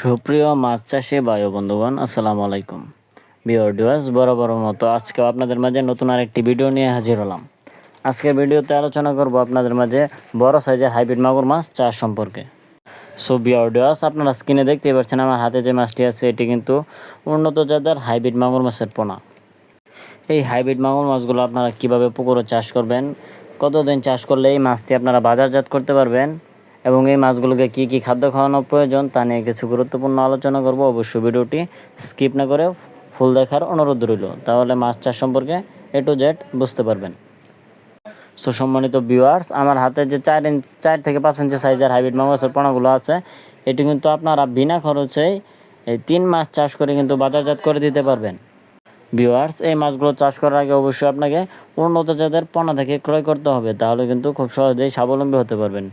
সুপ্রিয় মাছ চাষি বায়ু বন্ধুগণ, আসসালামু আলাইকুম। বিওর ডিওয়াস বরাবর মতো আজকেও আপনাদের মাঝে নতুন আরেকটি ভিডিও নিয়ে হাজির হলাম। আজকের ভিডিওতে আলোচনা করব আপনাদের মাঝে বড় সাইজের হাইব্রিড মাগুর মাছ চাষ সম্পর্কে। সো বিওর ডিওয়াস আপনারা স্ক্রিনে দেখতেই পাচ্ছেন, আমার হাতে যে মাছটি আছে, এটি কিন্তু উন্নত জাতের হাইব্রিড মাগুর মাছের পোনা। এই হাইব্রিড মাগুর মাছগুলো আপনারা কীভাবে পুকুরে চাষ করবেন, কতদিন চাষ করলে এই মাছটি আপনারা বাজারজাত করতে পারবেন এবং এই মাছগুলোকে কি কি খাদ্য খাওয়ানো প্রয়োজন তা নিয়ে কিছু গুরুত্বপূর্ণ আলোচনা করব। অবশ্যই ভিডিওটি স্কিপ না করে ফুল দেখার অনুরোধ রইল। তাহলে মাছ চাষ সম্পর্কে এ টু জেড বুঝতে পারবেন। সো, সম্মানিত ভিউয়ার্স আমার হাতে যে চার ইঞ্চ, চার থেকে পাঁচ ইঞ্চি সাইজের হাইব্রিড মাংসের পোনাগুলো আছে, এটি কিন্তু আপনারা বিনা খরচেই এই তিন মাস চাষ করে কিন্তু বাজারজাত করে দিতে পারবেন। ভিউয়ার্স এই মাছগুলো চাষ করার আগে অবশ্যই আপনাকে উন্নত জাতের পোনা থেকে ক্রয় করতে হবে। তাহলে কিন্তু খুব সহজেই স্বাবলম্বী হতে পারবেন।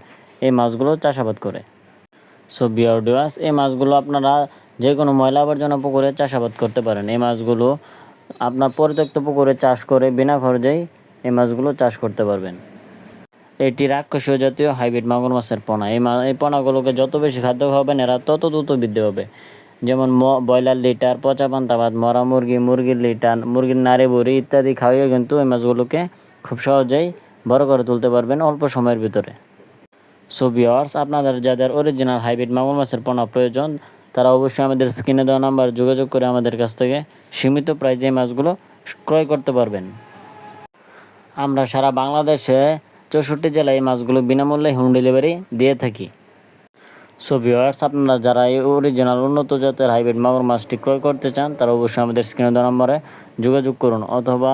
এই মাছগুলো চাষাবাদ করে। সো বিয়ার ভিউয়ার্স এই মাছগুলো আপনারা যে কোনো ময়লা আবর্জনা পুকুরে চাষাবাদ করতে পারেন। এই মাছগুলো আপনার পরিত্যক্ত পুকুরে চাষ করে বিনা খরচেই এই মাছগুলো চাষ করতে পারবেন। এটি রাক্ষসীয় জাতীয় হাইব্রিড মাগুর মাছের পোনা। এই এই পোনাগুলোকে যত বেশি খাদ্য খাওয়াবেন, এরা তত দ্রুত বৃদ্ধি হবে যেমন ম ব্রয়লার লিটার, পচা পান্তা ভাত, মরা মুরগি, মুরগির লিটার, মুরগির নাড়ে বুড়ি ইত্যাদি খাওয়িয়ে কিন্তু এই মাছগুলোকে খুব সহজেই বড় করে তুলতে পারবেন অল্প সময়ের ভিতরে। সো ভিওয়ার্স আপনাদের যাদের অরিজিনাল হাইব্রিড মাগুর মাছের পোনা প্রয়োজন, তারা অবশ্যই আমাদের স্ক্রিনে দেওয়া নাম্বার যোগাযোগ করে আমাদের কাছ থেকে সীমিত প্রাইজে এই মাছগুলো ক্রয় করতে পারবেন। আমরা সারা বাংলাদেশে চৌষট্টি জেলায় এই মাছগুলো বিনামূল্যে হোম ডেলিভারি দিয়ে থাকি। সো ভিওয়ার্স আপনারা যারা এই অরিজিনাল উন্নত জাতের হাইব্রিড মাগুর মাছটি ক্রয় করতে চান, তারা অবশ্যই আমাদের স্ক্রিনে দেওয়া নম্বরে যোগাযোগ করুন অথবা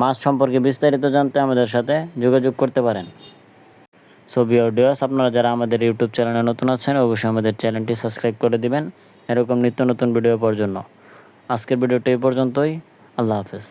মাছ সম্পর্কে বিস্তারিত জানতে আমাদের সাথে যোগাযোগ করতে পারেন। সো ভিওডিওস আপনারা যারা আমাদের ইউটিউব চ্যানেলে নতুন আছেন, অবশ্যই আমাদের চ্যানেলটি সাবস্ক্রাইব করে দিবেন। এরকম নিত্য নতুন ভিডিও পাওয়ার জন্য। আজকের ভিডিওটি এই পর্যন্তই। আল্লাহ হাফেজ।